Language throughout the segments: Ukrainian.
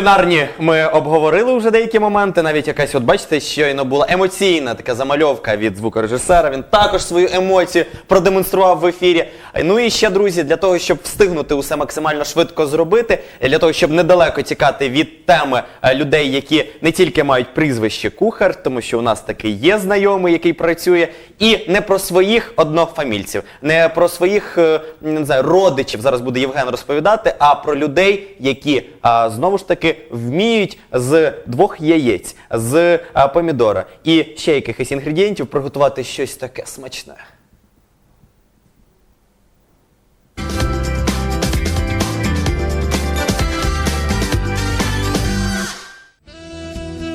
Кулінарні ми обговорили вже деякі моменти. Навіть якась, от бачите, щойно була емоційна така замальовка від звукорежисера. Він також свою емоцію продемонстрував в ефірі. Ну і ще, друзі, для того, щоб встигнути усе максимально швидко зробити, для того, щоб недалеко тікати від теми е, людей, які не тільки мають прізвище кухар, тому що у нас такий є знайомий, який працює, і не про своїх однофамільців, не про своїх е, не знаю, родичів. Зараз буде Євген розповідати, а про людей, які знову ж таки вміють з двох яєць, з помідора і ще якихось інгредієнтів приготувати щось таке смачне.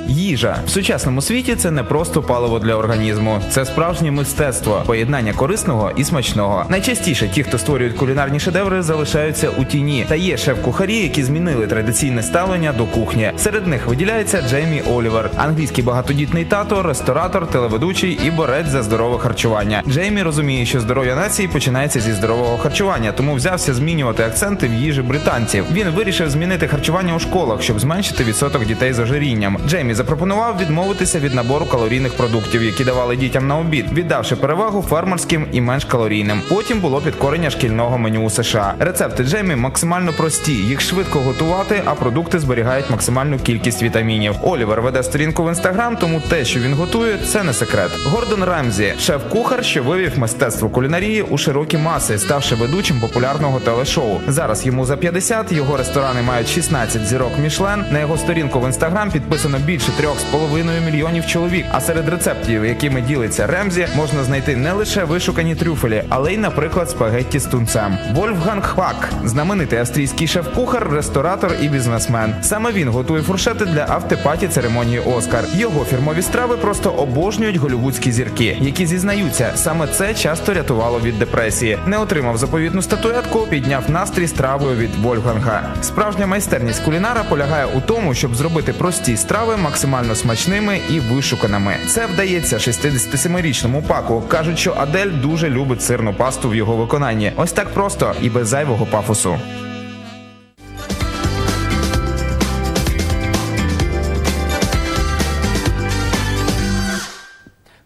Їжа в сучасному світі це не просто паливо для організму, це справжнє мистецтво, поєднання корисного і смачного. Найчастіше ті, хто створюють кулінарні шедеври, залишаються у тіні. Та є шеф-кухарі, які змінили традиційне ставлення до кухні. Серед них виділяється Джеймі Олівер, англійський багатодітний тато, ресторатор, телеведучий і борець за здорове харчування. Джеймі розуміє, що здоров'я нації починається зі здорового харчування, тому взявся змінювати акценти в їжі британців. Він вирішив змінити харчування у школах, щоб зменшити відсоток дітей з ожирінням. Джеймі запропонував відмовитися від набору калорійних продуктів, які давали дітям на обід, віддавши перевагу фермерським і менш калорійним. Потім було підкорення шкільного меню у США. Рецепти Джеймі максимально прості, їх швидко готувати, а продукти зберігають максимальну кількість вітамінів. Олівер веде сторінку в інстаграм, тому те, що він готує, це не секрет. Гордон Рамзі, шеф-кухар, що вивів мистецтво кулінарії у широкі маси, ставши ведучим популярного телешоу. Зараз йому за 50, його ресторани мають 16 зірок Мішлен. На його сторінку в інстаграм підписано більше 3,5 мільйонів чоловік. А серед рецептів, якими ділиться Ремзі, можна знайти не лише вишукані трюфелі, але й, наприклад, спагетті з тунцем. Вольфганг Хвак, знаменитий австрійський шеф-кухар, ресторатор і бізнесмен. Саме він готує фуршети для автопаті церемонії Оскар. Його фірмові страви просто обожнюють голівудські зірки, які зізнаються, саме це часто рятувало від депресії. Не отримав заповітну статуетку, підняв настрій стравою від Вольфганга. Справжня майстерність кулінара полягає у тому, щоб зробити прості страви максимально смачними і вишуканими. Це вдається 67-річному паку. кажуть, що Адель дуже любить сирну пасту в його виконанні. Ось так просто і без зайвого пафосу.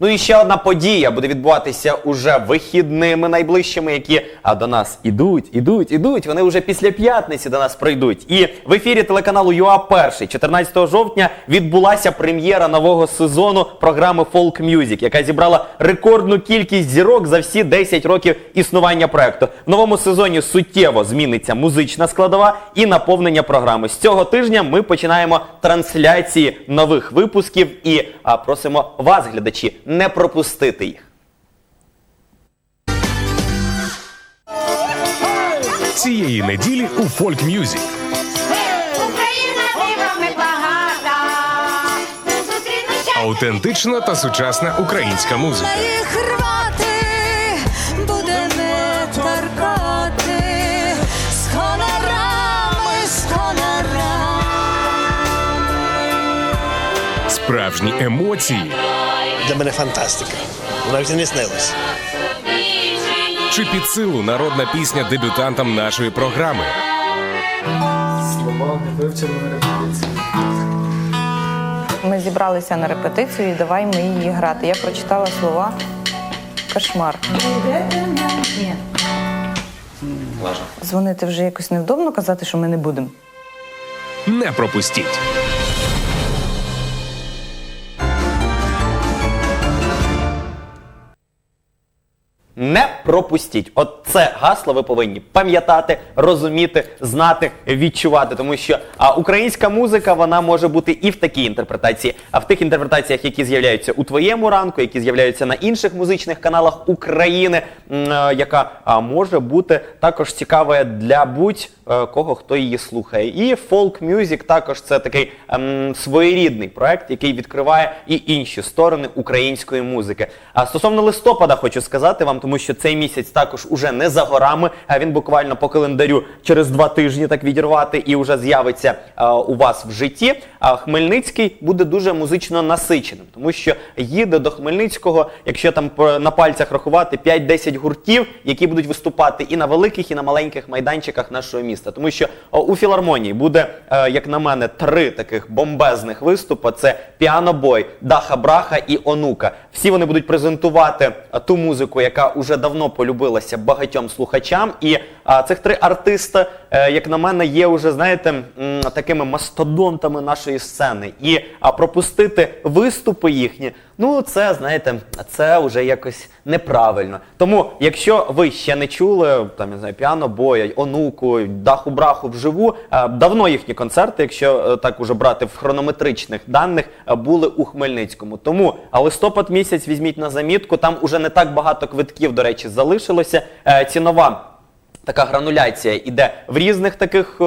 Ну і ще одна подія буде відбуватися уже вихідними найближчими, які а, до нас ідуть, ідуть, ідуть. Вони вже після п'ятниці до нас прийдуть. І в ефірі телеканалу ЮА Перший 14 жовтня відбулася прем'єра нового сезону програми Folk Music, яка зібрала рекордну кількість зірок за всі 10 років існування проекту. В новому сезоні суттєво зміниться музична складова і наповнення програми. З цього тижня ми починаємо трансляції нових випусків і а, просимо вас, глядачі, не пропустити їх. цієї неділі у Folk Music. Україна дивами багата. Аутентична та сучасна українська музика. їх рвати, будемо торкати з гонорами, з гонорами. Справжні емоції для мене фантастика. Навіть і не снилось. чи під силу народна пісня дебютантам нашої програми. Слова не вивчили на репетиції. Ми зібралися на репетицію і давай ми її грати. Я прочитала слова кошмар. Ні. Дзвонити вже якось невдобно казати, що ми не будемо. Не пропустіть. Не пропустіть. От це гасло ви повинні пам'ятати, розуміти, знати, відчувати. Тому що а, українська музика вона може бути і в такій інтерпретації, а в тих інтерпретаціях, які з'являються у твоєму ранку, які з'являються на інших музичних каналах України, м, е, яка а, може бути також цікавою для будь-кого, хто її слухає. І фолк мюзик також це такий ем, своєрідний проект, який відкриває і інші сторони української музики. А стосовно листопада, хочу сказати вам, тому що цей місяць також уже не за горами, а він буквально по календарю через два тижні так відірвати і вже з'явиться е, у вас в житті. А Хмельницький буде дуже музично насиченим, тому що їде до Хмельницького, якщо там на пальцях рахувати 5-10 гуртів, які будуть виступати і на великих, і на маленьких майданчиках нашого міста. Міста. Тому що у філармонії буде, е, як на мене, три таких бомбезних виступи: це піанобой, Даха Браха і Онука. Всі вони будуть презентувати ту музику, яка уже давно полюбилася багатьом слухачам. І а, цих три артиста, е, як на мене, є уже, знаєте, такими мастодонтами нашої сцени. І а, пропустити виступи їхні, ну це знаєте, це вже якось неправильно. Тому, якщо ви ще не чули там я знаю, піано боя, онуку, даху браху вживу, е, давно їхні концерти, якщо е, так уже брати в хронометричних даних, е, були у Хмельницькому. Тому а листопад місяць візьміть на замітку. Там уже не так багато квитків, до речі, залишилося. Е, Цінова. Така грануляція іде в різних таких е,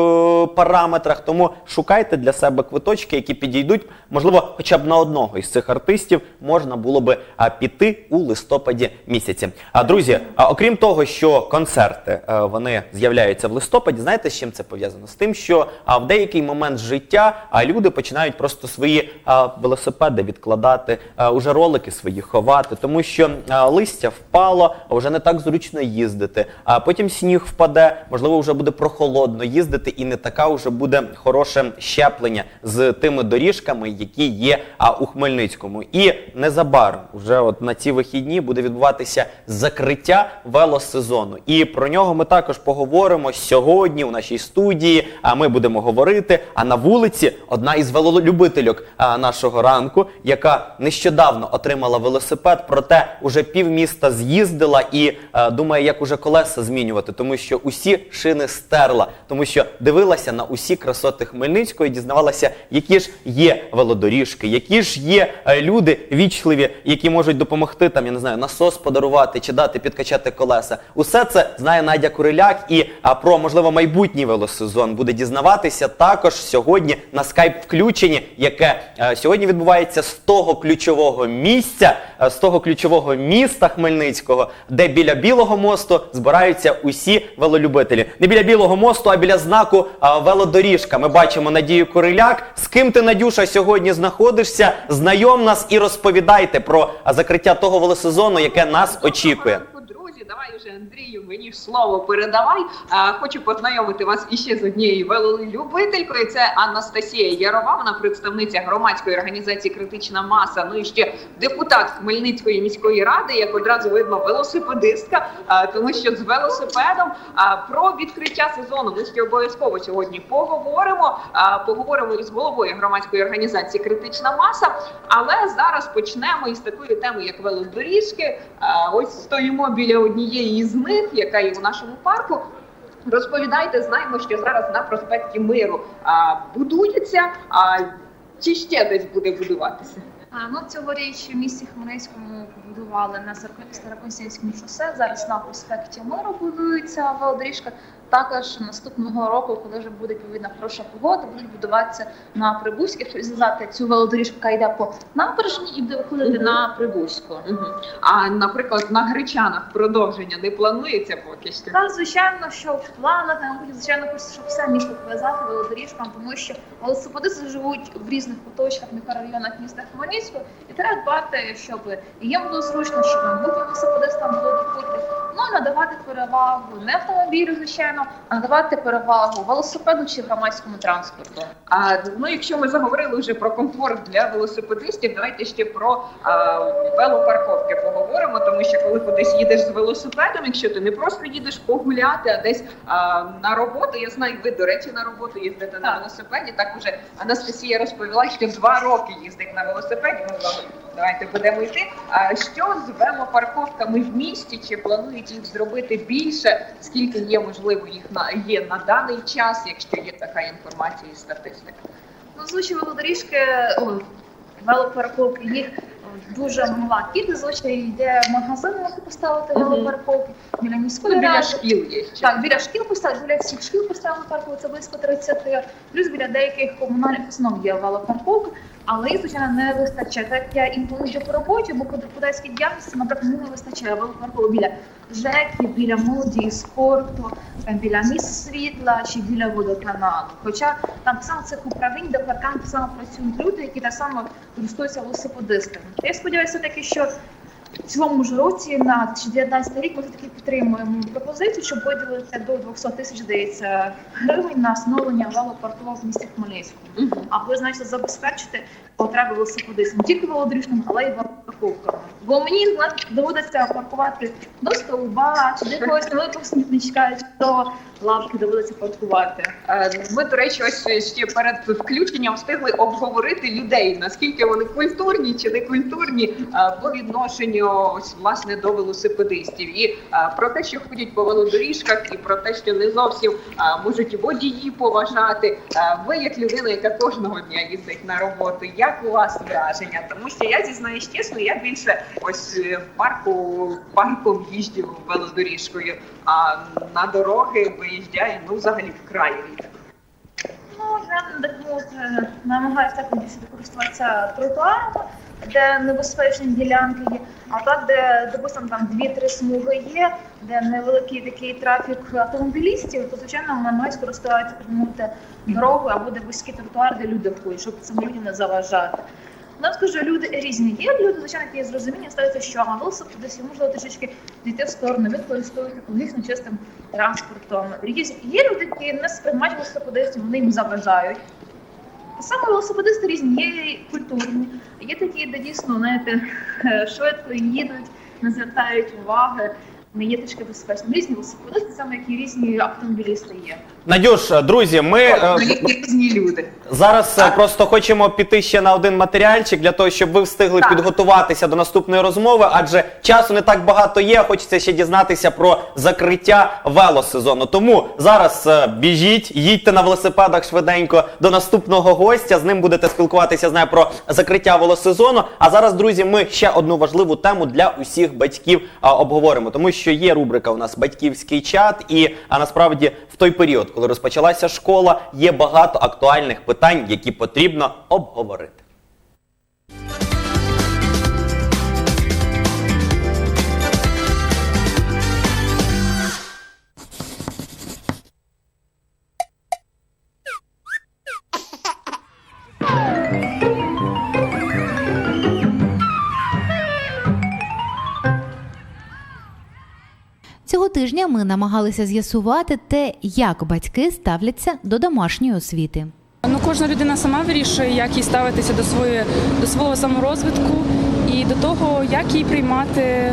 параметрах, тому шукайте для себе квиточки, які підійдуть. Можливо, хоча б на одного із цих артистів можна було би а, піти у листопаді місяці. А друзі, а, окрім того, що концерти е, вони з'являються в листопаді, знаєте, з чим це пов'язано? З тим, що а, в деякий момент життя а, люди починають просто свої а, велосипеди відкладати, а, уже ролики свої ховати, тому що а, листя впало, а вже не так зручно їздити. А потім сніг впаде, можливо, вже буде прохолодно їздити, і не така вже буде хороше щеплення з тими доріжками, які є а, у Хмельницькому. І незабаром, вже от на ці вихідні, буде відбуватися закриття велосезону. І про нього ми також поговоримо сьогодні у нашій студії. А ми будемо говорити. А на вулиці одна із велолюбительок а, нашого ранку, яка нещодавно отримала велосипед, проте уже півміста з'їздила і е, думає, як уже колеса змінювати, тому що усі шини стерла, тому що дивилася на усі красоти Хмельницького і дізнавалася, які ж є велодоріжки, які ж є е, люди вічливі, які можуть допомогти там, я не знаю, насос подарувати чи дати підкачати колеса. Усе це знає Надя Куриляк і про можливо майбутній велосезон буде дізнаватися також сьогодні на скайп включенні, яке е, сьогодні відбувається з того ключового місця, е, з того ключового міста Хмельницького, де біля білого мосту збираються усі велолюбителі. Не біля білого мосту, а біля знаку а, велодоріжка. Ми бачимо Надію Куриляк. З ким ти, Надюша, сьогодні знаходишся? Знайом нас і розповідайте про закриття того велосезону, яке нас очікує. Давай вже Андрію, мені ж слово передавай. А, хочу познайомити вас іще з однією велолюбителькою. Це Анастасія Ярова, вона представниця громадської організації Критична маса. Ну і ще депутат Хмельницької міської ради, як одразу видно, велосипедистка, а, тому що з велосипедом а, про відкриття сезону ми ще обов'язково сьогодні поговоримо. А, поговоримо із головою громадської організації Критична маса. Але зараз почнемо із такої теми, як велодоріжки. А, ось стоїмо біля однієї із них, яка є у нашому парку. Розповідайте, знаємо, що зараз на проспекті Миру а, будується, а чи ще десь буде будуватися? А, Ну, цьогоріч в місті Хмельницькому побудували на Староко- Староконстантинському шосе. Зараз на проспекті Миру будується велодоріжка. Також наступного року, коли вже буде відповідна хороша погода, будуть будуватися на Прибузьких, щоб зв'язати цю велодоріжку, яка йде по набережні і буде виходити Мгм. на Прибузьку. Мгм. А наприклад, на Гречанах продовження не планується поки що. Так, звичайно, що в планах звичайно хочеться, щоб все місто пов'язати велодоріжкам, тому що велосипедисти живуть в різних куточках, мікрорайонах міста Хмельницького, і треба дбати, щоб їм було зручно, щоб майбутнім надавати перевагу не автомобілю, звичайно, а надавати перевагу велосипеду чи громадському транспорту. А ну, якщо ми заговорили вже про комфорт для велосипедистів, давайте ще про а, велопарковки поговоримо. Тому що коли кудись їдеш з велосипедом, якщо ти не просто їдеш погуляти, а десь а, на роботу, я знаю, ви до речі на роботу їздите на велосипеді. Так уже Анастасія розповіла, що два роки їздить на велосипеді. Ми з вами давайте будемо йти. А що з велопарковками в місті? Чи планують їх зробити більше? Скільки є можливо їх на є на даний час, якщо є така інформація і статистика? Ну, звичайно, велодоріжки, о, велопарковки, їх дуже мала кількість. Звичайно, йде в магазин, можна поставити велопарковки біля міської Ну, біля ради. шкіл є ще. Так, біля шкіл поставили, біля всіх шкіл поставили парковку, це близько 30, плюс біля деяких комунальних установ є велопарковки, але їх, звичайно, не вистачає. Так я інколи йду по роботі, бо по депутатській діяльності, наприклад, не вистачає велопарковок біля жеки, біля молоді спорту, там біля місць світла чи біля водоканалу. Хоча там сам цих управлінь, департамент так само працюють люди, які так само користуються велосипедистами. Я сподіваюся таки, що в цілому ж році на 2019 рік ми таки підтримуємо пропозицію, щоб виділити до 200 тисяч здається гривень на встановлення велопарковок в місті Хмельницькому, аби значить забезпечити потреби велосипедистів не тільки велодоріжним, але й велопарковками. Бо мені доводиться паркувати до стовба чи до якогось невеликого смітничка, чи до лавки доводиться паркувати. Е, Ми, до речі, ось ще перед включенням встигли обговорити людей, наскільки вони культурні чи не культурні е, по відношенню ось власне до велосипедистів, і е, про те, що ходять по велодоріжках, і про те, що не зовсім можуть водії поважати. Ви, як людина, яка кожного дня їздить на роботу, як у вас враження? Тому що я зізнаюсь чесно, я більше ось е, в парку парком їжджу велодоріжкою, а на дороги виїжджаю ну взагалі вкрай рідко. Ну, я намагаюся так користуватися тротуарами, де небезпечні ділянки є, а так, де, допустимо, там дві-три смуги є, де невеликий такий трафік автомобілістів, то звичайно намагаюся користуватися так мовити, дорогою або де вузький тротуар, де люди ходять, щоб цим людям не заважати. Я скажу, люди різні. Є люди, звичайно, які з розумінням ставляться, що а велосипедисти можливо трішечки дійти в сторону, він користується екологічно чистим транспортом. Є- Є люди, які не сприймають велосипедистів, вони їм заважають. Саме велосипедисти різні, є культурні, є такі, де дійсно знаєте, швидко їдуть, не звертають уваги, не є трішки безпечним. Різні велосипедисти, саме як і різні автомобілісти є. Надюш, е, друзі, ми е, різні люди. зараз е, просто хочемо піти ще на один матеріальчик для того, щоб ви встигли Так. підготуватися до наступної розмови, адже часу не так багато є. Хочеться ще дізнатися про закриття велосезону. Тому зараз е, біжіть, їдьте на велосипедах швиденько до наступного гостя. З ним будете спілкуватися знаю про закриття велосезону. А зараз, друзі, ми ще одну важливу тему для усіх батьків обговоримо, тому що є рубрика у нас батьківський чат, і а насправді в той період, коли розпочалася школа, є багато актуальних питань, які потрібно обговорити. Тижня ми намагалися з'ясувати те, як батьки ставляться до домашньої освіти. Ну, кожна людина сама вирішує, як їй ставитися до своєї до свого саморозвитку і до того, як їй приймати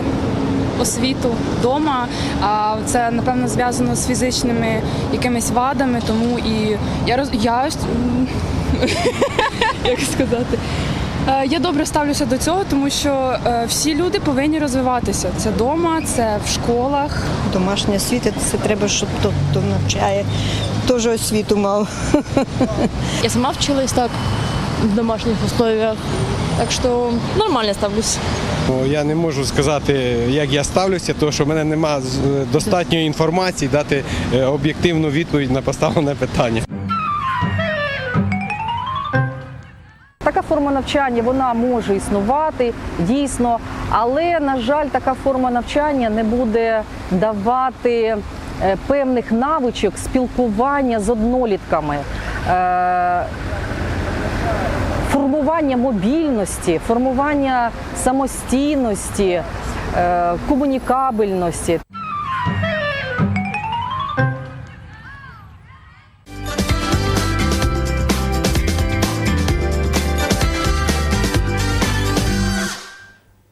освіту вдома. А це напевно зв'язано з фізичними якимись вадами. Тому і я роз я як сказати. Е, Я добре ставлюся до цього, тому що е, всі люди повинні розвиватися. Це вдома, це в школах. Домашня освіта це треба, щоб хто, хто навчає, теж освіту мав. Я сама вчилась так в домашніх условиях, так що нормально ставлюсь. Я не можу сказати, як я ставлюся, тому що в мене немає достатньої інформації дати е, об'єктивну відповідь на поставлене питання. Форма навчання вона може існувати дійсно, але на жаль, така форма навчання не буде давати е, певних навичок спілкування з однолітками. е, Формування мобільності, формування самостійності, е, комунікабельності.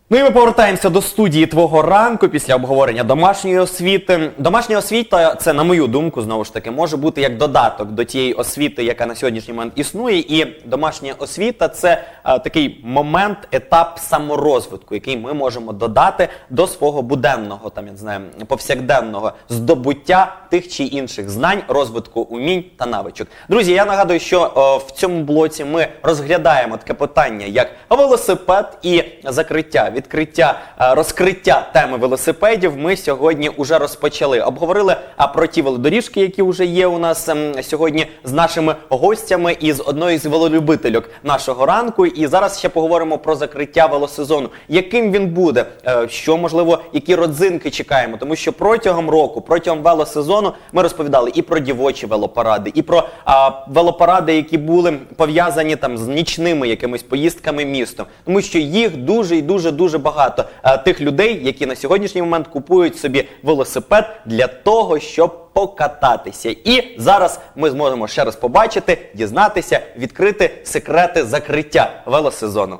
Ну і ми повертаємося до студії твого ранку після обговорення домашньої освіти. Домашня освіта, це, на мою думку, знову ж таки, може бути як додаток до тієї освіти, яка на сьогоднішній момент існує. І домашня освіта це е, такий момент, етап саморозвитку, який ми можемо додати до свого буденного, там я не знаю, повсякденного здобуття тих чи інших знань, розвитку умінь та навичок. Друзі, я нагадую, що е, в цьому блоці ми розглядаємо таке питання, як велосипед і закриття, відкриття, е, розкриття теми велосипедів. Ми сьогодні вже розпочали. Обговорили про ті велодоріжки, які вже є у нас ем, сьогодні з нашими гостями і з одною з велолюбительок нашого ранку. І зараз ще поговоримо про закриття велосезону. Яким він буде? Е, Що можливо, які родзинки чекаємо? Тому що протягом року, протягом велосезону, ми розповідали і про дівочі велопаради, і про а, велопаради, які були пов'язані там з нічними якимись поїздками містом, тому що їх дуже і дуже дуже дуже багато е, тих людей, які на сьогоднішній момент купують собі велосипед для того, щоб покататися. І зараз ми зможемо ще раз побачити, дізнатися, відкрити секрети закриття велосезону. А,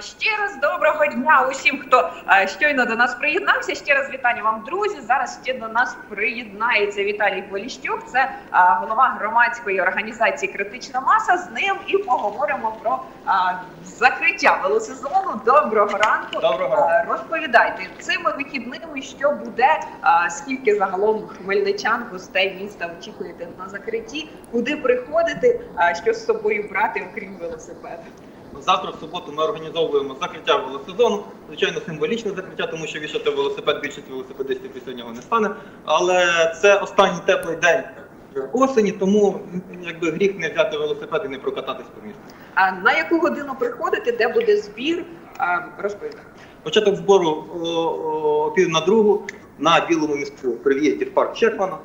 Ще раз доброго дня усім, хто щойно до нас приєднався. Ще раз вітання вам, друзі. Зараз ще до нас приєднається Віталій Поліщук. Це голова громадської організації Критична маса. З ним і поговоримо про закриття велосезону. Доброго ранку. Доброго Розповідайте цими вихідними, що буде, скільки загалом хмельничан, гостей міста очікуєте на закритті, куди приходити, що з собою брати, окрім велосипеда. Завтра в суботу ми організовуємо закриття велосезону. Звичайно, символічне закриття, тому що вішати велосипед більшість велосипедистів після нього не стане. Але це останній теплий день осені, тому якби гріх не взяти велосипед і не прокататись по місту. А на яку годину приходити, де буде збір? А, Початок збору о, о, пів на другу на білому містку при в'їзді в парк Чекмана.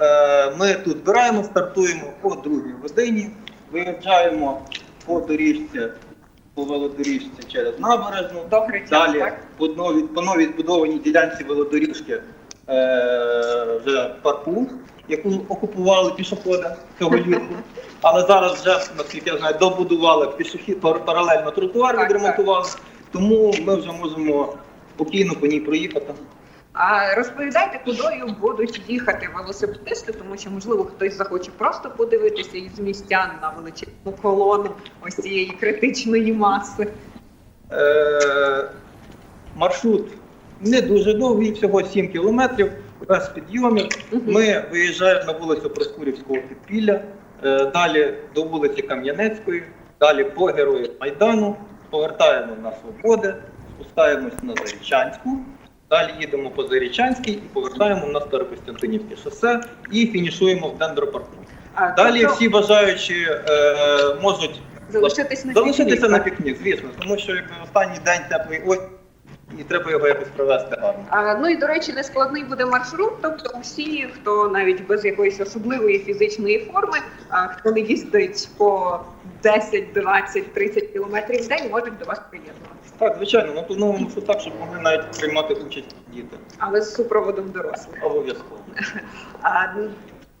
Е, Ми тут збираємо, стартуємо о другій годині, виїжджаємо по доріжці, по велодоріжці через набережну. Далі по новій, по новій збудованій ділянці велодоріжки е, вже паркунг, яку окупували пішоходи цього літку. Але зараз вже, наскільки я знаю, добудували пішохід пар- паралельно тротуар, відремонтували. Тому ми вже можемо спокійно по ній проїхати. А розповідайте, кудою будуть їхати велосипедисти, тому що можливо хтось захоче просто подивитися із містян на величезну колону ось цієї критичної маси. Е, маршрут не дуже довгий, всього 7 кілометрів, без підйомів. Ми виїжджаємо на вулицю Проскурівського підпілля, е, далі до вулиці Кам'янецької, далі по Герою Майдану, повертаємо на Свободи, спускаємось на Зарічанську, далі їдемо по Зарічанській і повертаємо на Старокостянтинівське шосе і фінішуємо в Дендропарку. Далі тобто- всі бажаючі е, можуть Залишитись на залишитися пікнік, на пікнік, звісно, тому що якби останній день теплий ось і треба його якось провести гарно. А, ну і до речі, нескладний буде маршрут. Тобто, всі, хто навіть без якоїсь особливої фізичної форми, а, хто не їздить по 10, 20, 30 кілометрів в день, можуть до вас приєднуватися. Так, звичайно, ми плануємо що так, щоб могли навіть приймати участь діти. Але з супроводом дорослих. Обов'язково. А,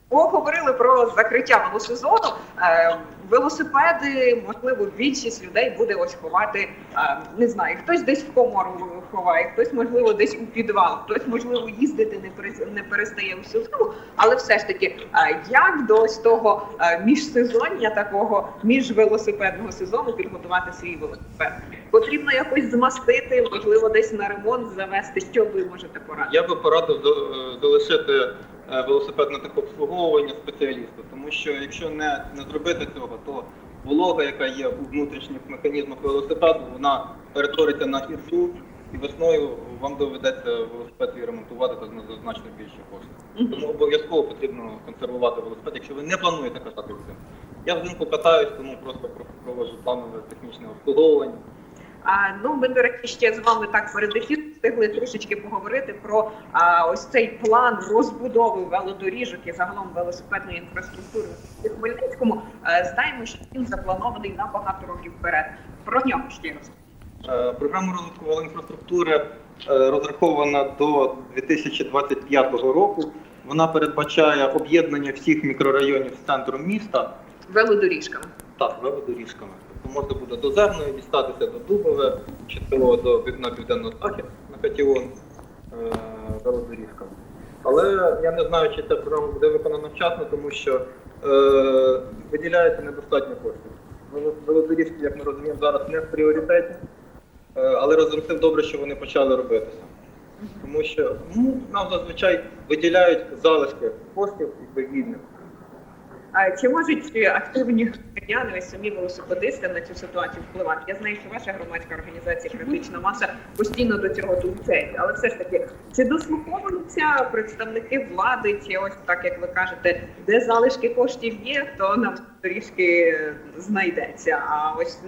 Поговорили про закриття велосезону. Е, Велосипеди, можливо, більшість людей буде ось ховати. е, Не знаю, хтось десь в комору ховає, хтось, можливо, десь у підвал, хтось, можливо, їздити не перестає у сезону. Але все ж таки, е, як до ось того міжсезоння такого міжвелосипедного сезону підготувати свій велосипед? Потрібно якось змастити, можливо, десь на ремонт завести. Що ви можете порадити? Я би порадив е, залишити е, велосипед на техобслуговування спеціалісту, тому що якщо не, не зробити цього, то волога, яка є у внутрішніх механізмах велосипеду, вона перетвориться на ірсу, і весною вам доведеться велосипед і ремонтувати за значно більше коштів. Тому обов'язково потрібно консервувати велосипед, якщо ви не плануєте катати взимку. Я взимку катаюсь, тому просто про- проводжу планове технічне обслуговування. А, ну, ми, до речі, ще з вами так перед ефіром встигли трішечки поговорити про а, ось цей план розбудови велодоріжок і загалом велосипедної інфраструктури у Хмельницькому. Е, знаємо, що він запланований на багато років вперед. Про нього ще раз. Програма розвитку велоінфраструктури е, розрахована до 2025 року. Вона передбачає об'єднання всіх мікрорайонів з центром міста. Велодоріжками. Так, велодоріжками. Тобто можна буде до Зерної дістатися до Дубове, чітко до на південно-захід на Катіон е, велодоріжками. Але я не знаю, чи ця програма буде виконана вчасно, тому що е, виділяється недостатньо коштів. Вело- як ми розуміємо, зараз не в пріоритеті. Е, Але разом з тим добре, що вони почали робитися. Тому що ну, нам зазвичай виділяють залишки коштів і вільних. А чи можуть активні громадяни, ось самі велосипедисти на цю ситуацію впливати? Я знаю, що ваша громадська організація критична маса постійно до цього долучається, але все ж таки, чи дослуховуються представники влади, чи ось так як ви кажете, де залишки коштів є, то нам трішки знайдеться. А ось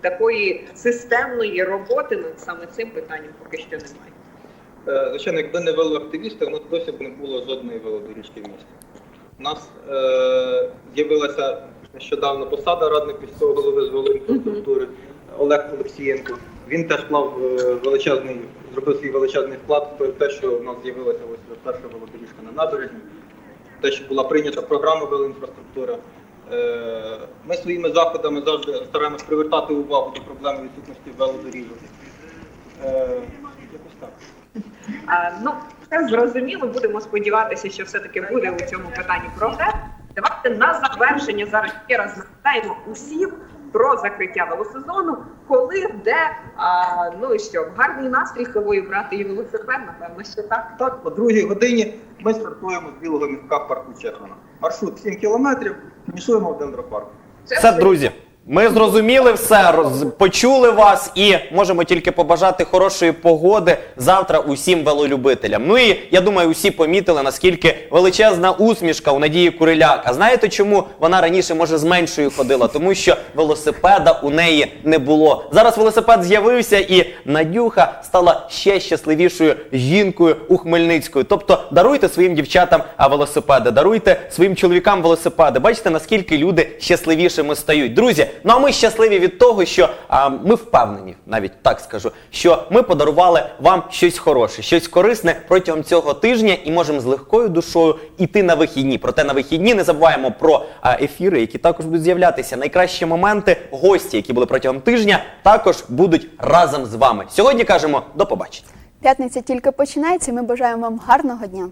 такої системної роботи над саме цим питанням поки що немає. Е, Звичайно, якби не велоактивісти, у нас досі б не було жодної велодоріжки в місті. У нас е, з'явилася нещодавно посада радник міського голови з Волинфраструктури Олег Олексієнко. Він теж вклав е, величезний, зробив свій величезний вклад в те, що в нас з'явилася ось перша велодоріжка на набережні, те, що була прийнята програма велоінфраструктури. Е, Ми своїми заходами завжди стараємось привертати увагу до проблеми відсутності велодоріжок. Е, Якось так. А, ну, все зрозуміло, будемо сподіватися, що все-таки буде у цьому питанні прогрес. Давайте на завершення зараз ще раз нагадаємо усіх про закриття велосезону, коли, де, а, ну і що, гарний настрій собою брати і велосипед, напевно, що так. Так, по другій годині ми стартуємо з білого містка в парку Чехана. Маршрут 7 кілометрів, фінішуємо в дендропарку. Все, друзі. Ми зрозуміли все, роз... почули вас і можемо тільки побажати хорошої погоди завтра усім велолюбителям. Ну і я думаю, усі помітили, наскільки величезна усмішка у Надії Куриляк. А знаєте, чому вона раніше може з меншою ходила? Тому що велосипеда у неї не було. Зараз велосипед з'явився, і Надюха стала ще щасливішою жінкою у Хмельницької. Тобто даруйте своїм дівчатам велосипеди, даруйте своїм чоловікам велосипеди. Бачите, наскільки люди щасливішими стають. Друзі, ну а ми щасливі від того, що а, ми впевнені, навіть так скажу, що ми подарували вам щось хороше, щось корисне протягом цього тижня, і можемо з легкою душою іти на вихідні. Проте на вихідні не забуваємо про а, ефіри, які також будуть з'являтися. Найкращі моменти, гості, які були протягом тижня, також будуть разом з вами. Сьогодні кажемо до побачення. П'ятниця тільки починається. Ми бажаємо вам гарного дня.